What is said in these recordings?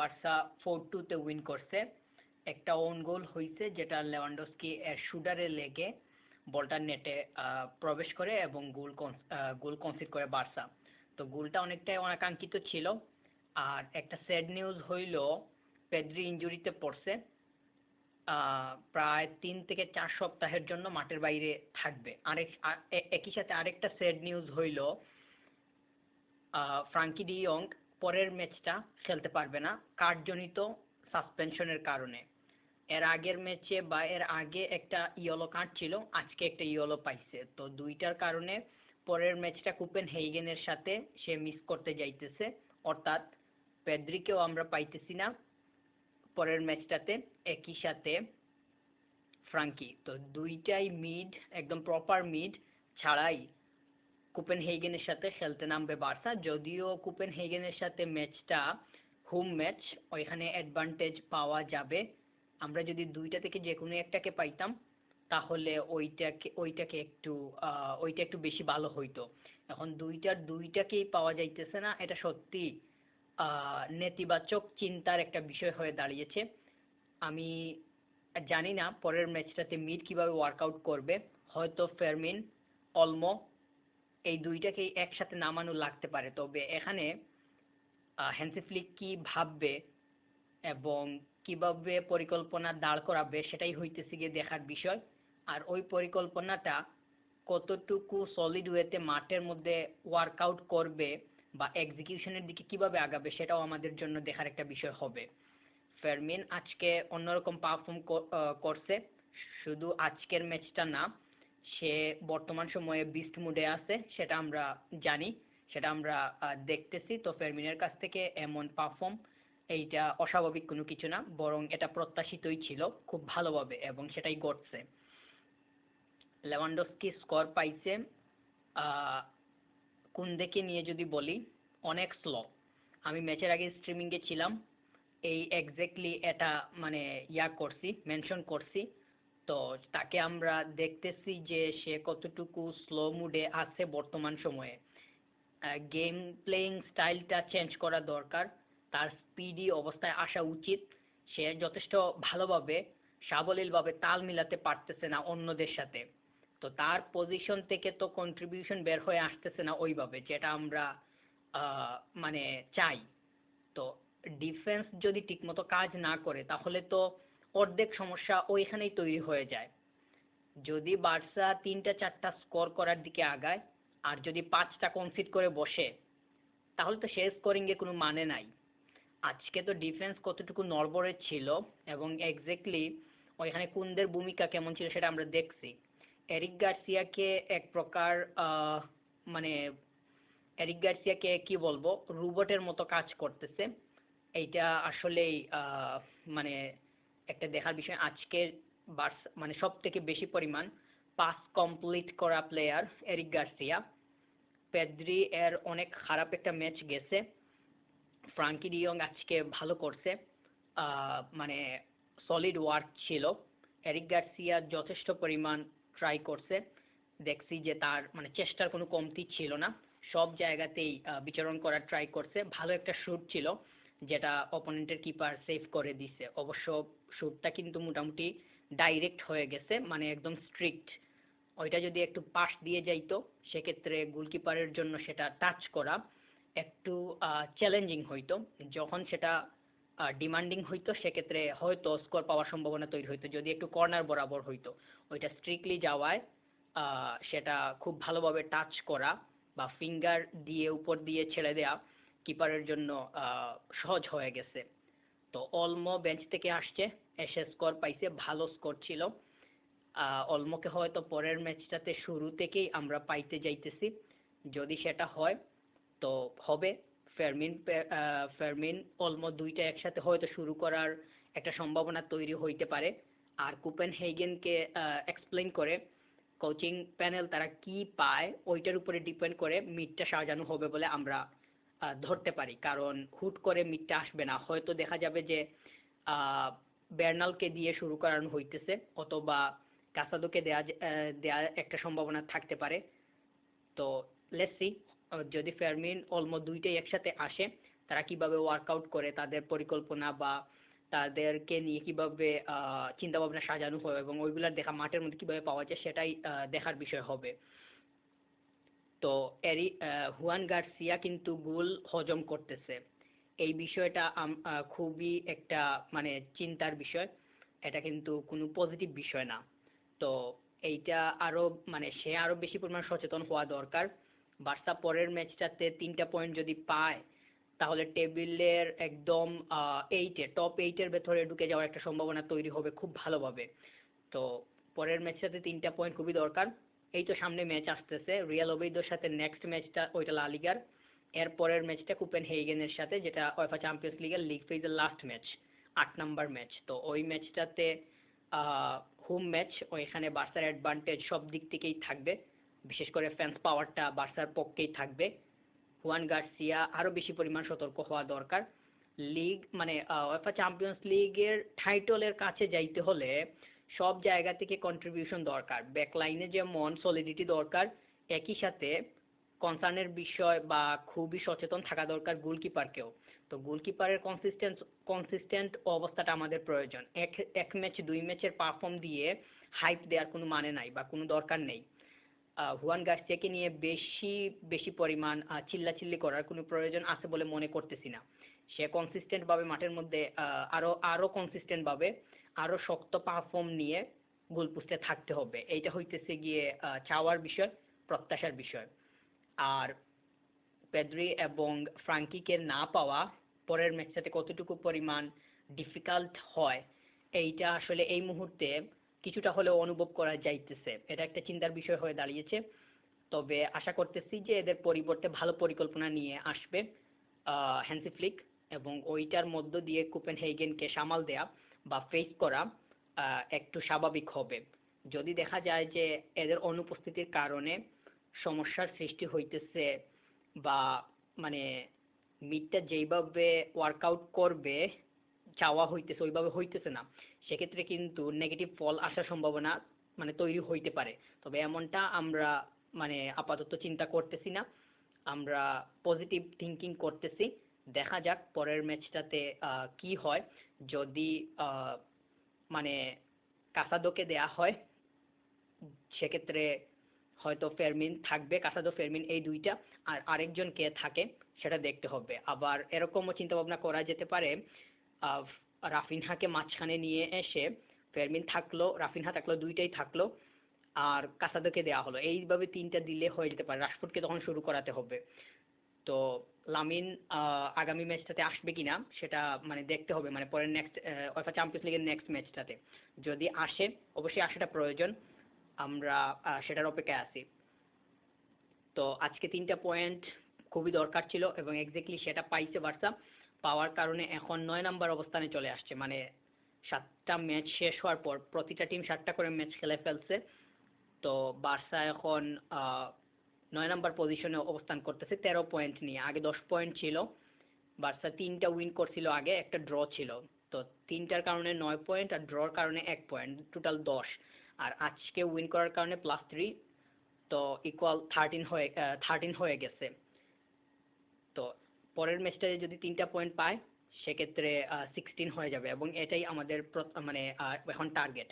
Barca four টুতে win করছে। একটা ওন গোল হয়েছে যেটা লেভানডস্কি শুটারে লেগে বলটা নেটে প্রবেশ করে এবং গোল গোল কনসিড করে বার্সা। তো গোলটা অনেকটাই অনাকাঙ্ক্ষিত ছিল। আর একটা স্যাড নিউজ হইল পেদ্রি ইঞ্জুরিতে পড়ছে। প্রায় তিন থেকে চার সপ্তাহের জন্য মাঠের বাইরে থাকবে। আরেক একই সাথে আরেকটা স্যাড নিউজ হইল ফ্রাঙ্কি ডি ইয়ং পরের ম্যাচটা খেলতে পারবে না কার্ডজনিত সাসপেনশনের কারণে। এর আগের ম্যাচে বা এর আগে একটা ইয়েলো কার্ড ছিল, আজকে একটা ইয়েলো পাইছে। তো দুইটার কারণে পরের ম্যাচটা কুপেন হেইগেনের সাথে সে মিস করতে যাইতেছে। অর্থাৎ পেদ্রিকেও আমরা পাইতেছি না পরের ম্যাচটাতে, একই সাথে ফ্রাঙ্কি। তো দুইটাই মিড একদম প্রপার মিড ছাড়াই কুপেন হেইগেনের সাথে খেলতে নামবে বার্সা। যদিও কুপেন হেইগেনের সাথে ম্যাচটা হোম ম্যাচ ওইখানে অ্যাডভান্টেজ পাওয়া যাবে। আমরা যদি দুইটা থেকে যে কোনো একটাকে পাইতাম, তাহলে ওইটাকে ওইটাকে একটু ওইটা একটু বেশি ভালো হইতো। এখন দুইটার, দুইটাকেই পাওয়া যাইতেছে না। এটা সত্যি নেতিবাচক চিন্তার একটা বিষয় হয়ে দাঁড়িয়েছে। আমি জানি না পরের ম্যাচটাতে মিড কীভাবে ওয়ার্কআউট করবে। হয়তো ফেরমিন অলমো এই দুইটাকেই একসাথে নামানো লাগতে পারে। তবে এখানে হ্যান্সি ফ্লিক কী ভাববে এবং কীভাবে পরিকল্পনা দাঁড় করাবে সেটাই হইতেছে গিয়ে দেখার বিষয়। আর ওই পরিকল্পনাটা কতটুকু সলিড ওয়েতে মাঠের মধ্যে ওয়ার্কআউট করবে বা এক্সিকিউশনের দিকে কীভাবে আগাবে সেটাও আমাদের জন্য দেখার একটা বিষয় হবে। ফেরমিন আজকে অন্যরকম পারফর্ম করছে। শুধু আজকের ম্যাচটা না সে বর্তমান সময়ে বিস্ট মুডে আছে, সেটা আমরা জানি, সেটা আমরা দেখতেছি। তো ফেরমিনের কাছ থেকে এমন পারফর্ম এইটা অস্বাভাবিক কোনো কিছু না, বরং এটা প্রত্যাশিতই ছিল, খুব ভালোভাবে, এবং সেটাই ঘটছে। লেভানডস্কি স্কোর পাইছে কুন্দেকে নিয়ে যদি বলি, অনেক স্লো আমি ম্যাচের আগে স্ট্রিমিংয়ে ছিলাম, এই এক্স্যাক্টলি এটা মানে ইয়া করছি মেনশন করছি। তো তাকে আমরা দেখতেছি যে সে কতটুকু স্লো মুডে আছে বর্তমান সময়ে। গেম প্লেয়িং স্টাইলটা চেঞ্জ করা দরকার। তার স্পিডি অবস্থায় আসা উচিত। সে যথেষ্ট ভালোভাবে, সাবলীলভাবে তাল মিলাতে পারতেছে না অন্যদের সাথে। তো তার পজিশন থেকে তো কন্ট্রিবিউশন বের হয়ে আসতেছে না ওইভাবে, যেটা আমরা মানে চাই। তো ডিফেন্স যদি ঠিকমতো কাজ না করে, তাহলে তো অর্ধেক সমস্যা ওইখানেই তৈরি হয়ে যায়। যদি বার্সা তিনটা চারটা স্কোর করার দিকে আগায়, আর যদি পাঁচটা কনসিড করে বসে, তাহলে তো সে স্কোরিংয়ে কোনো মানে নাই। আজকে তো ডিফেন্স কতটুকু নড়বড়ে ছিল এবং এক্স্যাক্টলি ওইখানে কুন্দের ভূমিকা কেমন ছিল সেটা আমরা দেখছি। এরিক গার্সিয়াকে এক প্রকার মানে এরিক গার্সিয়াকে কি বলব, রোবটের মতো কাজ করতেছে। এইটা আসলেই মানে একটা দেখার বিষয়, আজকের বার্স মানে সব থেকে বেশি পরিমাণ পাস কমপ্লিট করা প্লেয়ার এরিক গার্সিয়া। পেদ্রি এর অনেক খারাপ একটা ম্যাচ গেছে। ফ্রাঙ্কি ডিয়ং আজকে ভালো করছে। মানে সলিড ওয়ার্ক ছিল। এরিক গার্সিয়া যথেষ্ট পরিমাণ ট্রাই করছে। দেখছি যে তার মানে চেষ্টার কোনো কমতি ছিল না। সব জায়গাতেই বিচরণ করার ট্রাই করছে। ভালো একটা শ্যুট ছিল। যেটা অপোনেন্টের কিপার সেভ করে দিছে। অবশ্য শ্যুটটা কিন্তু মোটামুটি ডাইরেক্ট হয়ে গেছে মানে একদম স্ট্রিক্ট ওইটা যদি একটু পাশ দিয়ে যাইতো, সেক্ষেত্রে গোলকিপারের জন্য সেটা টাচ করা একটু চ্যালেঞ্জিং হইতো। যখন সেটা ডিমান্ডিং হইতো, সেক্ষেত্রে হয়তো স্কোর পাওয়ার সম্ভাবনা তৈরি হইতো। যদি একটু কর্নার বরাবর হইতো, ওইটা স্ট্রিক্টলি যাওয়ায় সেটা খুব ভালোভাবে টাচ করা বা ফিঙ্গার দিয়ে উপর দিয়ে ছেড়ে দেওয়া কিপারের জন্য সহজ হয়ে গেছে। তো অলমো বেঞ্চ থেকে আসছে, এসে স্কোর পাইছে, ভালো স্কোর ছিল। অলমোকে হয়তো পরের ম্যাচটাতে শুরু থেকেই আমরা পাইতে যাইতেছি। যদি সেটা হয়, তো হবে। ফেরমিন ফেরমিন অলমো দুইটা একসাথে হয়তো শুরু করার একটা সম্ভাবনা তৈরি হইতে পারে। আর কুপেন হেইগেনকে এক্সপ্লেন করে কোচিং প্যানেল তারা কি পায়, ওইটার উপরে ডিপেন্ড করে মিডটা সাজানো হবে বলে আমরা ধরতে পারি। কারণ হুট করে মিডটা আসবে না। হয়তো দেখা যাবে যে বের্নালকে দিয়ে শুরু করানো হইতেছে অথবা কাসাদোকে দেয়া দেওয়ার একটা সম্ভাবনা থাকতে পারে। তো লেটস সি যদি ফেরমিন অলমো দুইটাই একসাথে আসে, তারা কীভাবে ওয়ার্কআউট করে তাদের পরিকল্পনা বা তাদেরকে নিয়ে কীভাবে চিন্তা ভাবনা সাজানো হয় এবং ওইগুলা দেখা মাঠের মধ্যে কীভাবে পাওয়া যায় সেটাই দেখার বিষয় হবে। তো এরি হুয়ান গার্সিয়া কিন্তু গোল হজম করতেছে। এই বিষয়টা খুবই একটা মানে চিন্তার বিষয়। এটা কিন্তু কোনো পজিটিভ বিষয় না। তো এইটা আরও মানে সে আরও বেশি পরিমাণ সচেতন হওয়া দরকার। বার্সা পরের ম্যাচটাতে তিনটা পয়েন্ট যদি পায়, তাহলে টেবিলের একদম এইটে টপ এইটের ভেতরে ঢুকে যাওয়ার একটা সম্ভাবনা তৈরি হবে খুব ভালোভাবে। তো পরের ম্যাচটাতে তিনটা পয়েন্ট খুবই দরকার। এই তো সামনে ম্যাচ আসতেছে। রিয়াল ওবেইদোর সাথে নেক্সট ম্যাচটা ওইটা লা লিগার এর ম্যাচটা কুপেন হেইগেনের সাথে, যেটা ওয়েফা চ্যাম্পিয়ন্স লিগের লিগ ফেজের লাস্ট ম্যাচ আট নাম্বার ম্যাচ তো ওই ম্যাচটাতে হোম ম্যাচ ওইখানে বার্সার অ্যাডভান্টেজ সব দিক থেকেই থাকবে। বিশেষ করে ফ্যান্স পাওয়ারটা বার্সার পক্ষেই থাকবে। হুয়ান গার্সিয়া আরও বেশি পরিমাণ সতর্ক হওয়া দরকার। লিগ মানে ওয়েফা চ্যাম্পিয়ন্স লিগের টাইটলের কাছে যাইতে হলে সব জায়গা থেকে কন্ট্রিবিউশন দরকার। ব্যাকলাইনে যেমন সলিডিটি দরকার একই সাথে কনসার্নের বিষয় বা খুবই সচেতন থাকা দরকার গোলকিপারকেও তো গোলকিপারের কনসিস্টেন্ট কনসিস্টেন্ট অবস্থাটা আমাদের প্রয়োজন। এক এক ম্যাচ দুই ম্যাচের পারফর্ম দিয়ে হাইপ দেওয়ার কোনো মানে নাই বা কোনো দরকার নেই। হুয়ান গার্সিয়াকে নিয়ে বেশি বেশি পরিমাণ চিল্লাচিল্লি করার কোনো প্রয়োজন আছে বলে মনে করতেছি না। সে কনসিস্টেন্ট ভাবে মাঠের মধ্যে আহ, আরও আরও কনসিস্টেন্ট ভাবে আরও শক্ত পারফর্ম নিয়ে গোল পোস্টে থাকতে হবে। এইটা হইতেছে গিয়ে চাওয়ার বিষয়, প্রত্যাশার বিষয়। আর পেদ্রি এবং ফ্রাঙ্কিকে না পাওয়া পরের ম্যাচটাতে কতটুকু পরিমাণ ডিফিকাল্ট হয়, এইটা আসলে এই মুহূর্তে কিছুটা হলেও অনুভব করা যাইতেছে। এটা একটা চিন্তার বিষয় হয়ে দাঁড়িয়েছে। তবে আশা করতেছি যে এদের পরিবর্তে ভালো পরিকল্পনা নিয়ে আসবে হ্যান্সি ফ্লিক এবং ওইটার মধ্য দিয়ে কুপেন হেইগেনকে সামাল দেয়া। বা ফেস করা একটু স্বাভাবিক হবে। যদি দেখা যায় যে এদের অনুপস্থিতির কারণে সমস্যার সৃষ্টি হইতেছে বা মানে মিডটা যেইভাবে ওয়ার্কআউট করবে, চাওয়া হইতেছে, ওইভাবে হইতেছে না, সেক্ষেত্রে কিন্তু নেগেটিভ ফল আসার সম্ভাবনা মানে তৈরি হইতে পারে। তবে এমনটা আমরা মানে আপাতত চিন্তা করতেছি না। আমরা পজিটিভ থিঙ্কিং করতেছি। দেখা যাক পরের ম্যাচটাতে কি হয়। যদি মানে কাসাদোকে দেয়া হয়, সেক্ষেত্রে হয়তো ফেরমিন থাকবে, কাসাদো, ফেরমিন এই দুইটা। আর আরেকজন কে থাকে, সেটা দেখতে হবে। আবার এরকমও চিন্তা ভাবনা করা যেতে পারে রাফিনহাকে মাঝখানে নিয়ে এসে ফেরমিন থাকল, রাফিনহা থাকল, দুইটাই থাকল, আর কাসাদোকে দেওয়া হলো। এইভাবে তিনটা দিলে হয়ে যেতে পারে। রাশফোর্ডকে তখন শুরু করাতে হবে। তো লামিন আগামী ম্যাচটাতে আসবে কিনা সেটা মানে দেখতে হবে মানে পরের নেক্সট ওয়েফা চ্যাম্পিয়ন্স লিগের নেক্সট ম্যাচটাতে। যদি আসে, অবশ্যই আসাটা প্রয়োজন। আমরা সেটার অপেক্ষায় আছি। তো আজকে তিনটা পয়েন্ট খুবই দরকার ছিল এবং এক্স্যাক্টলি সেটা পাইছে বার্সা। পাওয়ার কারণে এখন নয় নাম্বার অবস্থানে চলে আসছে। মানে সাতটা ম্যাচ শেষ হওয়ার পর প্রতিটা টিম সাতটা করে ম্যাচ খেলে ফেলছে। তো বার্সা এখন নয় নাম্বার পজিশনে অবস্থান করতেছে, তেরো পয়েন্ট নিয়ে। আগে দশ পয়েন্ট ছিল, বার্সা তিনটা উইন করছিল আগে, একটা ড্র ছিল। তো তিনটার কারণে নয় পয়েন্ট আর ড্রর কারণে এক পয়েন্ট টোটাল দশ। আর আজকে উইন করার কারণে প্লাস থ্রি তো ইকুয়াল থার্টিন হয়ে থার্টিন হয়ে গেছে। তো পরের ম্যাচটাতে যদি তিনটা পয়েন্ট পায়, সেক্ষেত্রে সিক্সটিন হয়ে যাবে এবং এটাই আমাদের মানে এখন টার্গেট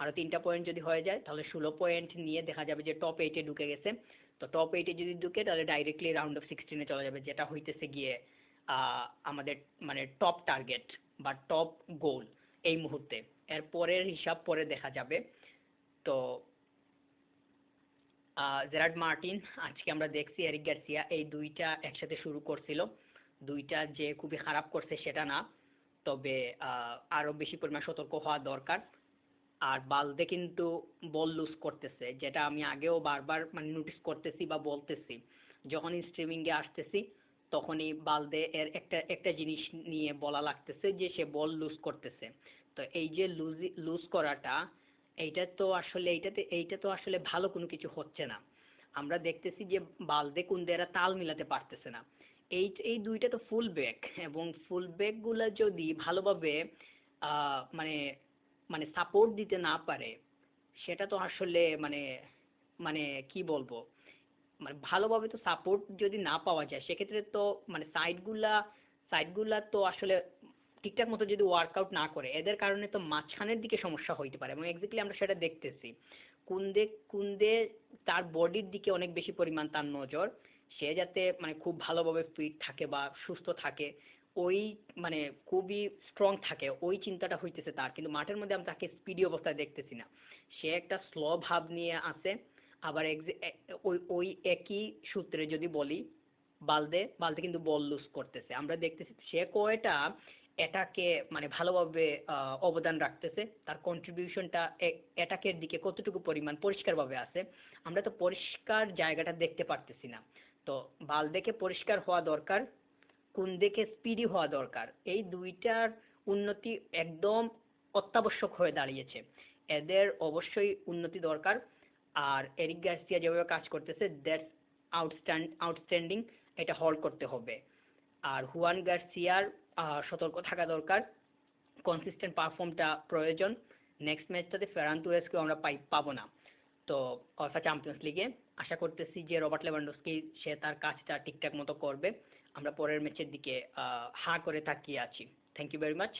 আরও তিনটা পয়েন্ট যদি হয়ে যায়, তাহলে ষোলো পয়েন্ট নিয়ে দেখা যাবে যে টপ এইটে ঢুকে গেছে। তো টপ এইটে যদি ঢুকে তাহলে ডাইরেক্টলি রাউন্ড অফ সিক্সটিনে চলে যাবে যেটা হইতেছে গিয়ে আমাদের মানে টপ টার্গেট বা টপ গোল এই মুহূর্তে। এর পরের হিসাব পরে দেখা যাবে। তো আহ, জেরার্ড মার্টিন আজকে আমরা দেখছি এরিক গার্সিয়া এই দুইটা একসাথে শুরু করছিল। দুইটা যে খুবই খারাপ করছে সেটা না তবে আহ, আরও বেশি পরিমাণ সতর্ক হওয়া দরকার। আর বালদে কিন্তু বল লুজ করতেছে, যেটা আমি আগেও বারবার মানে নোটিস করতেছি বা বলতেছি। যখনই স্ট্রিমিংয়ে আসতেছি, তখনই বালদে এর একটা একটা জিনিস নিয়ে বলা লাগতেছে যে সে বল লুজ করতেছে। তো এই যে লুজ লুজ করাটা, এইটা তো আসলে, এইটাতে, এইটা তো আসলে ভালো কোনো কিছু হচ্ছে না। আমরা দেখতেছি যে বালদে কুন্দেরা তাল মিলাতে পারতেছে না। এই এই দুইটা তো ফুল ব্যাক এবং ফুল ব্যাকগুলো যদি ভালোভাবে মানে মানে সাপোর্ট দিতে না পারে, সেটা তো আসলে মানে মানে কি বলব? মানে ভালোভাবে তো সাপোর্ট যদি না পাওয়া যায়, সেক্ষেত্রে তো মানে সাইডগুলা সাইডগুলা তো আসলে ঠিকঠাক মতো যদি ওয়ার্কআউট না করে, এদের কারণে তো মাঝখানের দিকে সমস্যা হইতে পারে। এবং এক্স্যাক্টলি আমরা সেটা দেখতেছি। কুন্দে কুন্দে তার বডির দিকে অনেক বেশি পরিমাণ তার নজর। সে যাতে মানে খুব ভালোভাবে ফিট থাকে বা সুস্থ থাকে। ওই মানে খুবই স্ট্রং থাকে, ওই চিন্তাটা হইতেছে তার। কিন্তু মাঠের মধ্যে আমরা তাকে স্পিডি অবস্থায় দেখতেছি না। সে একটা স্লো ভাব নিয়ে আসে, আবার ওই ওই একই সূত্রে যদি বলি, বালদে বালদে কিন্তু বল লুজ করতেছে। আমরা দেখতেছি সে কয়টা এটাকে মানে ভালোভাবে অবদান রাখতেছে। তার কন্ট্রিবিউশনটা এটাকের দিকে কতটুকু পরিমাণ পরিষ্কারভাবে আছে, আমরা তো পরিষ্কার জায়গাটা দেখতে পারতেছি না। তো বালদেকে পরিষ্কার হওয়া দরকার। কুন্দেকে স্পিডি হওয়া দরকার? এই দুইটার উন্নতি একদম অত্যাবশ্যক হয়ে দাঁড়িয়েছে। এদের অবশ্যই উন্নতি দরকার। আর এরিক গার্সিয়া যেভাবে কাজ করতেছে দ্যাটস আউটস্ট্যান্ড আউটস্ট্যান্ডিং এটা হল্ড করতে হবে। আর হুয়ান গার্সিয়ার সতর্ক থাকা দরকার। কনসিস্টেন্ট পারফর্মটা প্রয়োজন। নেক্সট ম্যাচটাতে ফেরান আমরা পাই পাবো না। তো কথা চ্যাম্পিয়ন্স লিগে আশা করতেছি যে রবার্ট লেভানডস্কি সে তার কাজটা ঠিকঠাক মতো করবে। আমরা পরের ম্যাচের দিকে হা করে তাকিয়ে আছি। Thank you very much